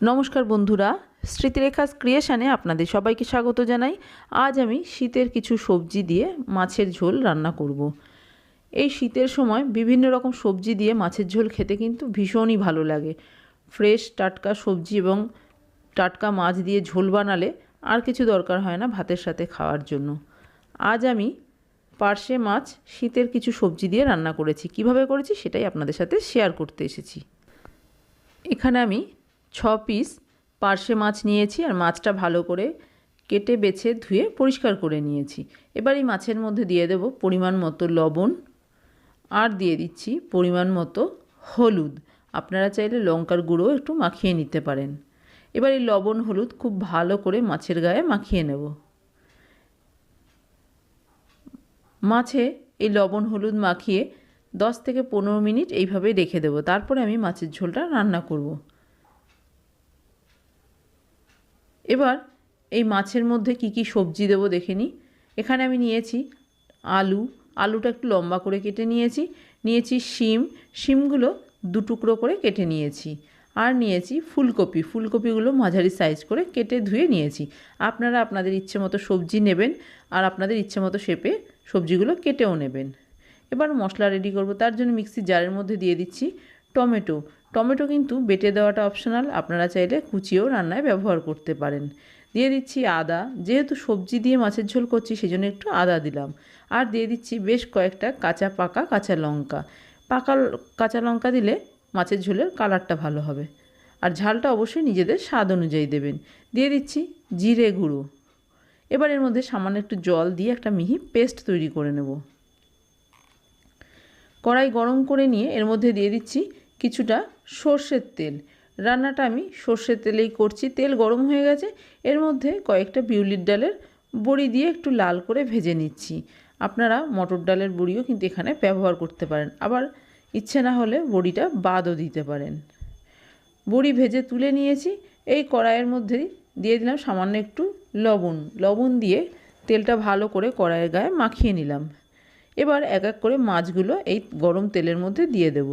নমস্কার বন্ধুরা, স্মৃতিরেখাস ক্রিয়েশানে আপনাদের সবাইকে স্বাগত জানাই। আজ আমি শীতের কিছু সবজি দিয়ে মাছের ঝোল রান্না করব। এই শীতের সময় বিভিন্ন রকম সবজি দিয়ে মাছের ঝোল খেতে কিন্তু ভীষণই ভালো লাগে। ফ্রেশ টাটকা সবজি এবং টাটকা মাছ দিয়ে ঝোল বানালে আর কিছু দরকার হয় না ভাতের সাথে খাওয়ার জন্য। আজ আমি পার্শে মাছ শীতের কিছু সবজি দিয়ে রান্না করেছি। কীভাবে করেছি সেটাই আপনাদের সাথে শেয়ার করতে এসেছি। এখানে আমি ছ পিস পার্শে মাছ নিয়েছি আর মাছটা ভালো করে কেটে, বেছে, ধুয়ে পরিষ্কার করে নিয়েছি। এবার এই মাছের মধ্যে দিয়ে দেব পরিমাণ মতো লবণ আর দিয়ে দিচ্ছি পরিমাণ মতো হলুদ। আপনারা চাইলে লঙ্কার গুঁড়ো একটু মাখিয়ে নিতে পারেন। এবার এই লবণ, হলুদ খুব ভালো করে মাছের গায়ে মাখিয়ে নেব। মাছে এই লবণ, হলুদ মাখিয়ে দশ থেকে পনেরো মিনিট এইভাবে রেখে দেবো। তারপরে আমি মাছের ঝোলটা রান্না করব। এবার এই মাছের মধ্যে কি কি সবজি দেবো দেখে নিই। এখানে আমি নিয়েছি আলু, আলুটা একটু লম্বা করে কেটে নিয়েছি। নিয়েছি শিম, শিমগুলো দু টুকরো করে কেটে নিয়েছি। আর নিয়েছি ফুলকপি, ফুলকপিগুলো মাঝারি সাইজ করে কেটে ধুয়ে নিয়েছি। আপনারা আপনাদের ইচ্ছে মতো সবজি নেবেন আর আপনাদের ইচ্ছে মতো শেপে সবজিগুলো কেটেও নেবেন। এবার মশলা রেডি করব। তার জন্য মিক্সি জারের মধ্যে দিয়ে দিচ্ছি টমেটো। টমেটো কিন্তু বেটে দেওয়াটা অপশনাল আপনারা চাইলে কুচিয়েও রান্নায় ব্যবহার করতে পারেন। দিয়ে দিচ্ছি আদা, যেহেতু সবজি দিয়ে মাছের ঝোল করছি সেই জন্য একটু আদা দিলাম। আর দিয়ে দিচ্ছি বেশ কয়েকটা কাঁচা পাকা কাঁচা লঙ্কা। পাকা কাঁচা লঙ্কা দিলে মাছের ঝোলের কালারটা ভালো হবে। আর ঝালটা অবশ্যই নিজেদের স্বাদ অনুযায়ী দেবেন। দিয়ে দিচ্ছি জিরে গুঁড়ো। এবার এর মধ্যে সামান্য একটু জল দিয়ে একটা মিহি পেস্ট তৈরি করে নেব। কড়াই গরম করে নিয়ে এর মধ্যে দিয়ে দিচ্ছি কিছুটা সর্ষের তেল। রান্নাটা আমি সর্ষের তেলেই করছি। তেল গরম হয়ে গেছে। এর মধ্যে কয়েকটা বিউলির ডালের বড়ি দিয়ে একটু লাল করে ভেজে নিচ্ছি। আপনারা মটর ডালের বড়িও কিন্তু এখানে ব্যবহার করতে পারেন। আবার ইচ্ছে না হলে বড়িটা বাদও দিতে পারেন। বড়ি ভেজে তুলে নিয়েছি। এই কড়াইয়ের মধ্যেই দিয়ে দিলাম সামান্য একটু লবণ। লবণ দিয়ে তেলটা ভালো করে কড়াইয়ের গায়ে মাখিয়ে নিলাম। এবার এক এক করে মাছগুলো এই গরম তেলের মধ্যে দিয়ে দেব।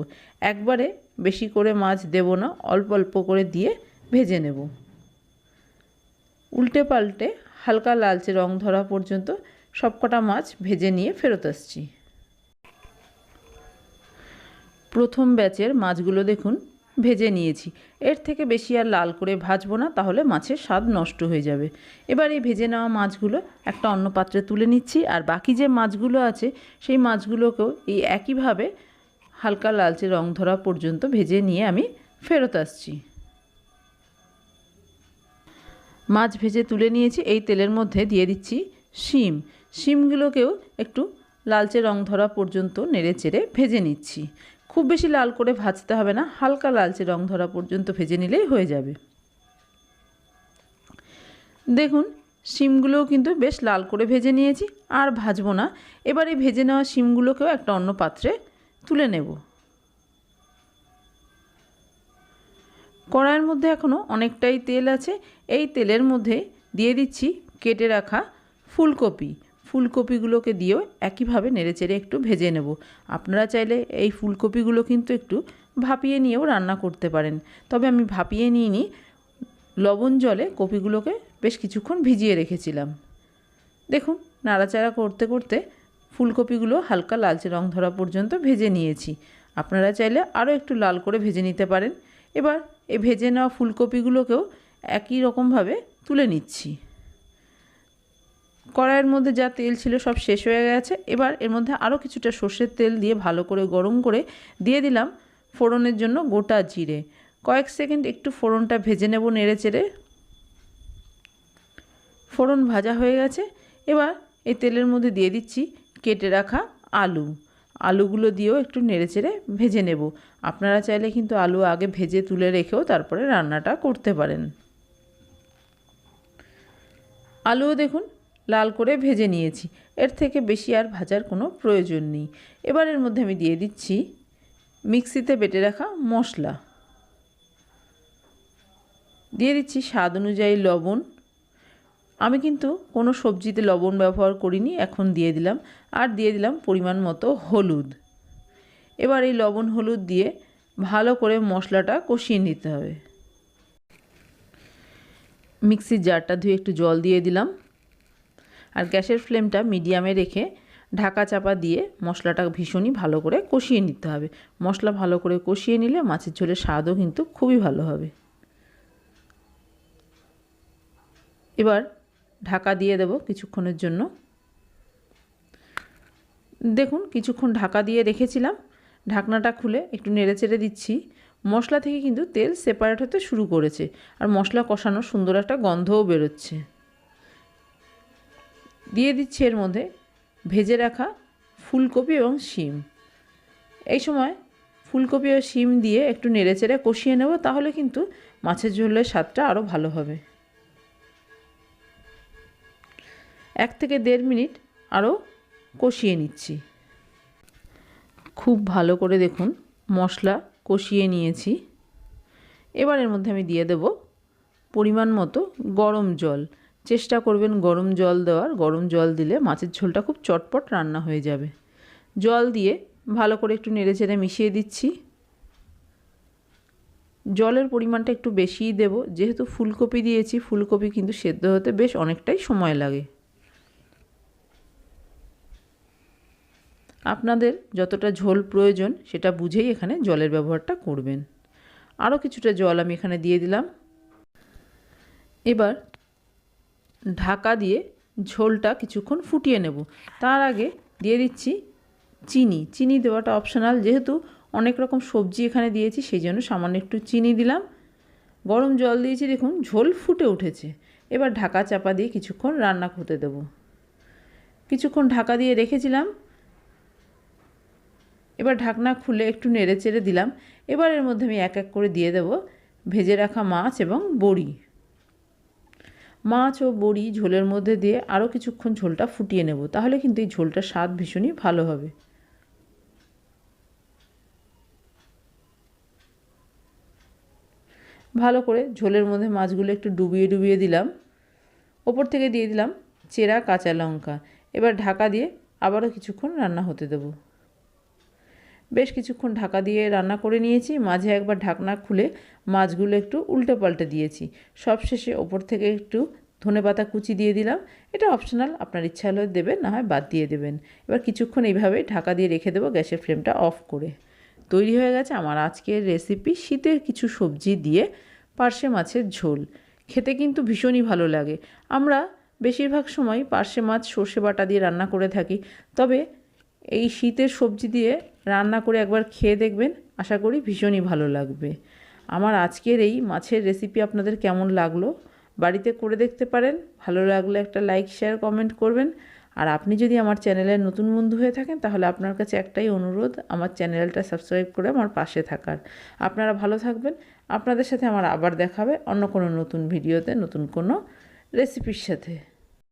একবারে বেশি করে মাছ দেব না, অল্প অল্প করে দিয়ে ভেজে নেব। উল্টে পাল্টে হালকা লালচে রং ধরা পর্যন্ত সবকটা মাছ ভেজে নিয়ে ফেরত আসছি। প্রথম ব্যাচের মাছগুলো দেখুন ভেজে নিয়েছি। এর থেকে বেশি আর লাল করে ভাজবো না, তাহলে মাছের স্বাদ নষ্ট হয়ে যাবে। এবার এই ভেজে নেওয়া মাছগুলো একটা অন্য পাত্রে তুলে নিচ্ছি, আর বাকি যে মাছগুলো আছে, সেই মাছগুলোকেও এই একইভাবে হালকা লালচে রং ধরা পর্যন্ত ভেজে নিয়ে আমি ফেরত আসছি। মাছ ভেজে তুলে নিয়েছি, এই তেলের মধ্যে দিয়ে দিচ্ছি শিম। শিমগুলোকেও একটু লালচে রং ধরা পর্যন্ত নেড়ে চেড়ে ভেজে নিচ্ছি। খুব বেশি লাল করে ভাজতে হবে না, হালকা লালচে রং ধরা পর্যন্ত ভেজে নিলেই হয়ে যাবে। দেখুন, শিমগুলোও কিন্তু বেশ লাল করে ভেজে নিয়েছি, আর ভাজবো না। এবার ভেজে নেওয়া শিমগুলোকেও একটা অন্য পাত্রে তুলে নেব। কড়াইয়ের মধ্যে এখনও অনেকটাই তেল আছে, এই তেলের মধ্যে দিয়ে দিচ্ছি কেটে রাখা ফুলকপি। ফুলকপিগুলোকে দিয়েও একইভাবে নেড়েচেড়ে একটু ভেজে নেব। আপনারা চাইলে এই ফুলকপিগুলো কিন্তু একটু ভাপিয়ে নিয়েও রান্না করতে পারেন। তবে আমি ভাপিয়ে নিয়ে নিই লবণ জলে কপিগুলোকে বেশ কিছুক্ষণ ভিজিয়ে রেখেছিলাম। দেখুন, নাড়াচাড়া করতে করতে ফুলকপিগুলো হালকা লালচে রং ধরা পর্যন্ত ভেজে নিয়েছি। আপনারা চাইলে আরও একটু লাল করে ভেজে নিতে পারেন। এবার এই ভেজে নেওয়া ফুলকপিগুলোকেও একই রকমভাবে তুলে নিচ্ছি। কড়াইয়ের মধ্যে যা তেল ছিল সব শেষ হয়ে গেছে। এবার এর মধ্যে আরও কিছুটা সর্ষের তেল দিয়ে ভালো করে গরম করে দিয়ে দিলাম ফোড়নের জন্য গোটা জিরে। কয়েক সেকেন্ড একটু ফোড়নটা ভেজে নেব নেড়ে চেড়ে ফোড়ন ভাজা হয়ে গেছে। এবার এই তেলের মধ্যে দিয়ে দিচ্ছি কেটে রাখা আলু। আলুগুলো দিয়েও একটু নেড়ে চেড়ে ভেজে নেব। আপনারা চাইলে কিন্তু আলু আগে ভেজে তুলে রেখেও তারপরে রান্নাটা করতে পারেন। আলুও দেখুন লাল করে ভেজে নিয়েছি। এর থেকে বেশি আর ভাজার কোনো প্রয়োজন নেই। এবার এর মধ্যে আমি দিয়ে দিচ্ছি মিক্সিতে বেটে রাখা মশলা। দিয়ে দিচ্ছি স্বাদ অনুযায়ী লবণ। আমি কিন্তু কোনো সবজিতে লবণ ব্যবহার করিনি, এখন দিয়ে দিলাম। আর দিয়ে দিলাম পরিমাণ মতো হলুদ। এবার এই লবণ হলুদ দিয়ে ভালো করে মশলাটা কষিয়ে নিতে হবে। মিক্সির জারটা ধুয়ে একটু জল দিয়ে দিলাম। আর গ্যাসের ফ্লেমটা মিডিয়ামে রেখে ঢাকা চাপা দিয়ে মশলাটা ভীষণই ভালো করে কষিয়ে নিতে হবে। মশলা ভালো করে কষিয়ে নিলে মাছের ঝোলের স্বাদও কিন্তু খুবই ভালো হবে। এবার ঢাকা দিয়ে দেব কিছুক্ষণের জন্য। দেখুন, কিছুক্ষণ ঢাকা দিয়ে রেখেছিলাম। ঢাকনাটা খুলে একটু নেড়ে চেড়ে দিচ্ছি। মশলা থেকে কিন্তু তেল সেপারেট হতে শুরু করেছে। আর মশলা কষানো সুন্দর একটা গন্ধও বেরোচ্ছে। দিয়ে দিচ্ছি এর মধ্যে ভেজে রাখা ফুলকপি এবং শিম। এই সময় ফুলকপি ও শিম দিয়ে একটু নেড়ে চেড়ে কষিয়ে নেব, তাহলে কিন্তু মাছের ঝোলের স্বাদটা আরও ভালো হবে। এক থেকে দেড় মিনিট আরও কষিয়ে নিচ্ছি। খুব ভালো করে দেখুন মশলা কষিয়ে নিয়েছি। এবার এর মধ্যে আমি দিয়ে দেব পরিমাণ মতো গরম জল। চেষ্টা করবেন গরম জল দেওয়ার। গরম জল দিলে মাছের ঝোলটা খুব চটপট রান্না হয়ে যাবে। জল দিয়ে ভালো করে একটু নেড়ে চেড়ে মিশিয়ে দিচ্ছি। জলের পরিমাণটা একটু বেশিই দেব। যেহেতু ফুলকপি দিয়েছি, ফুলকপি কিন্তু সেদ্ধ হতে বেশ অনেকটাই সময় লাগে। আপনাদের যতটা ঝোল প্রয়োজন, সেটা বুঝেই এখানে জলের ব্যবহারটা করবেন। আরও কিছুটা জল আমি এখানে দিয়ে দিলাম। এবার ঢাকা দিয়ে ঝোলটা কিছুক্ষণ ফুটিয়ে নেব। তার আগে দিয়ে দিচ্ছি চিনি। চিনি দেওয়াটা অপশনাল যেহেতু অনেক রকম সবজি এখানে দিয়েছি, সেই জন্য সামান্য একটু চিনি দিলাম। গরম জল দিয়েছি, দেখুন, ঝোল ফুটে উঠেছে। এবার ঢাকা চাপা দিয়ে কিছুক্ষণ রান্না হতে দেব। কিছুক্ষণ ঢাকা দিয়ে রেখেছিলাম। এবার ঢাকনা খুলে একটু নেড়ে চেড়ে দিলাম। এবার এর মধ্যে আমি এক এক করে দিয়ে দেব। ভেজে রাখা মাছ এবং বড়ি। মাছ ও বড়ি ঝোলের মধ্যে দিয়ে আরও কিছুক্ষণ ঝোলটা ফুটিয়ে নেব, তাহলে কিন্তু এই ঝোলটার স্বাদ ভীষণই ভালো হবে। ভালো করে ঝোলের মধ্যে মাছগুলো একটু ডুবিয়ে ডুবিয়ে দিলাম। ওপর থেকে দিয়ে দিলাম চেরা কাঁচা লঙ্কা। এবার ঢাকা দিয়ে আবারও কিছুক্ষণ রান্না হতে দেবো। বেশ কিছুক্ষণ ঢাকা দিয়ে রান্না করে নিয়েছি, মাঝে একবার ঢাকনা খুলে মাছগুলো একটু উল্টে পাল্টে দিয়েছি। সবশেষে ওপর থেকে একটু ধনে পাতা কুচি দিয়ে দিলাম। এটা অপশনাল আপনার ইচ্ছা হলে দেবেন, না হয় বাদ দিয়ে দেবেন। এবার কিছুক্ষণ এইভাবে ঢাকা দিয়ে রেখে দেবো গ্যাসের ফ্লেমটা অফ করে। তৈরি হয়ে গেছে আমার আজকের রেসিপি শীতের কিছু সবজি দিয়ে পার্শে মাছের ঝোল। খেতে কিন্তু ভীষণই ভালো লাগে। আমরা বেশিরভাগ সময় পার্শে মাছ সর্ষে বাটা দিয়ে রান্না করে থাকি। তবে এই শীতের সবজি দিয়ে রান্না করে একবার খেয়ে দেখবেন। আশা করি ভীষণই ভালো লাগবে। আমার আজকের এই মাছের রেসিপি আপনাদের কেমন লাগল? বাড়িতে করে দেখতে পারেন। ভালো লাগলে একটা লাইক শেয়ার কমেন্ট করবেন। আর আপনি যদি আমার চ্যানেলের নতুন বন্ধু হয়ে থাকেন, তাহলে আপনার কাছে একটাই অনুরোধ, আমার চ্যানেলটা সাবস্ক্রাইব করে আমার পাশে থাকার। আপনারা ভালো থাকবেন। আপনাদের সাথে আমার আবার দেখাবে অন্য কোনো নতুন ভিডিওতে নতুন কোনো রেসিপির সাথে।